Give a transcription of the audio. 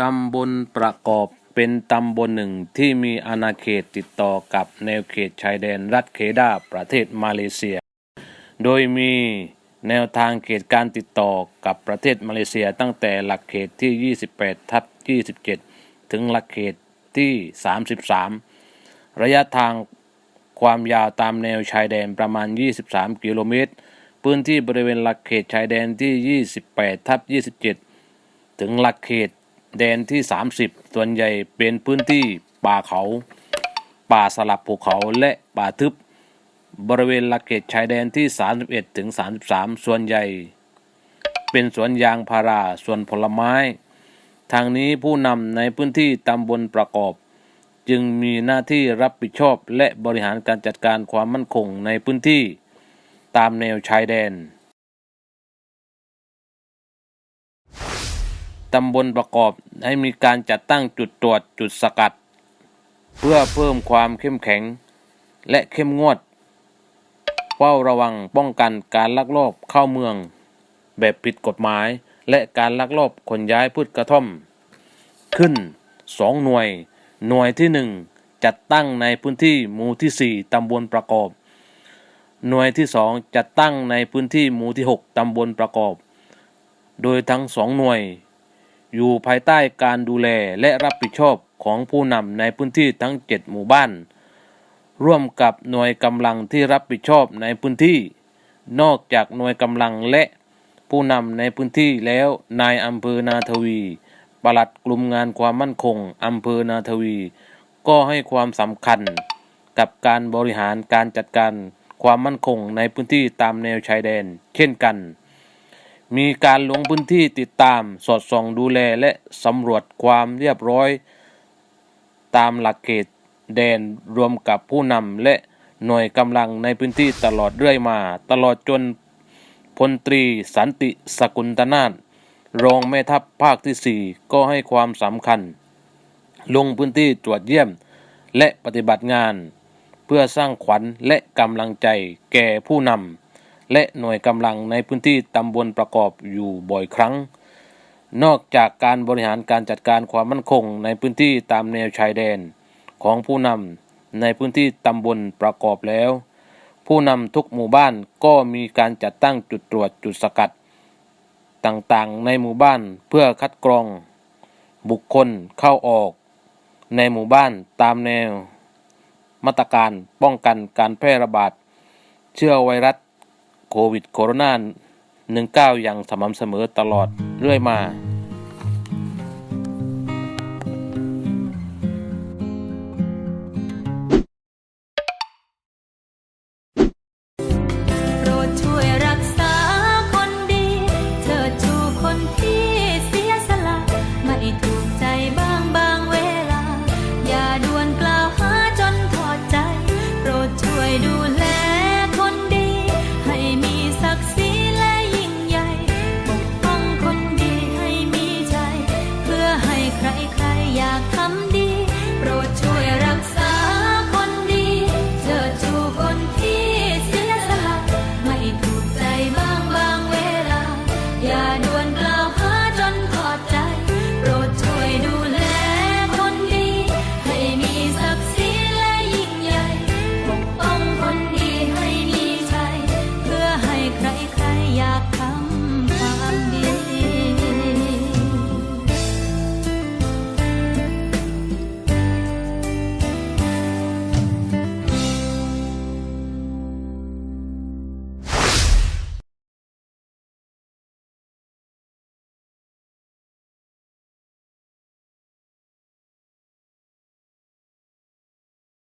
ตำบลประกอบเป็นตำบลหนึ่งที่มีอาณาเขตติดต่อกับแนวเขตชายแดนรัฐเคดาประเทศมาเลเซีย โดยมีแนวทางเขตการติดต่อกับประเทศมาเลเซียตั้งแต่หลักเขตที่ 28 ทับ 27 ถึงหลักเขตที่ 33 ระยะทางความยาวตามแนวชายแดนประมาณ 23 กิโลเมตร พื้นที่บริเวณหลักเขตชายแดนที่ 28 ทับ 27 ถึงหลักเขต แดนที่ 30 ส่วนใหญ่เป็นพื้นที่ป่าเขา ป่าสลับภูเขาและป่าทึบบริเวณหลักเขตชายแดนที่ 31ถึง33 ส่วนใหญ่ เป็นสวนยางพาราสวนผลไม้ ทางนี้ผู้นำในพื้นที่ตำบลประกอบ จึงมีหน้าที่รับผิดชอบและบริหารการจัดการความมั่นคงในพื้นที่ ตามแนวชายแดน ตำบลประกอบให้มีการจัดตั้งจุดตรวจจุดสกัด เพื่อเพิ่มความเข้มแข็ง และเข้มงวดเฝ้าระวังป้องกันการลักลอบเข้าเมือง แบบผิดกฎหมาย และการลักลอบขนย้ายพืชกระท่อม ขึ้น 2 หน่วย หน่วยที่ 1 จัดตั้งในพื้นที่หมู่ที่ 4ตำบลประกอบ หน่วยที่ 2 จัดตั้งในพื้นที่หมู่ที่ 6ตำบลประกอบ โดยทั้งสองหน่วย อยู่ภายใต้การดูแลและรับผิดชอบของผู้นำในพื้นที่ทั้ง 7 หมู่บ้าน ร่วมกับหน่วยกำลังที่รับผิดชอบในพื้นที่ นอกจากหน่วยกำลังและผู้นำในพื้นที่แล้วนายอำเภอนาทวีปลัดกลุ่มงานความมั่นคงอำเภอนาทวี ก็ให้ความสำคัญ กับการบริหารการจัดการความมั่นคงในพื้นที่ตามแนวชายแดน เช่นกัน มีการลงพื้นที่ติดตามสอดส่องดูแลและสำรวจความเรียบร้อย ตามหลักเขตแดนรวมกับผู้นำและหน่วยกำลังในพื้นที่ตลอดเรื่อยมา ตลอดจนพลตรีสันติสกุลตนาถรองแม่ทัพภาคที่ 4 ก็ให้ความสำคัญ ลงพื้นที่ตรวจเยี่ยมและปฏิบัติงาน เพื่อสร้างขวัญและกำลังใจแก่ผู้นำ และหน่วยกำลังในพื้นที่ตำบลประกอบอยู่บ่อยครั้ง นอกจากการบริหารการจัดการความมั่นคงในพื้นที่ตามแนวชายแดนของผู้นำในพื้นที่ตำบลประกอบแล้ว ผู้นำทุกหมู่บ้านก็มีการจัดตั้งจุดตรวจจุดสกัด ต่างๆ ในหมู่บ้านเพื่อคัดกรอง บุคคลเข้าออก ในหมู่บ้านตามแนว มาตรการป้องกันการแพร่ระบาด เชื้อไวรัส โควิดโคโรนา19 อย่างสม่ำเสมอตลอดเรื่อยมา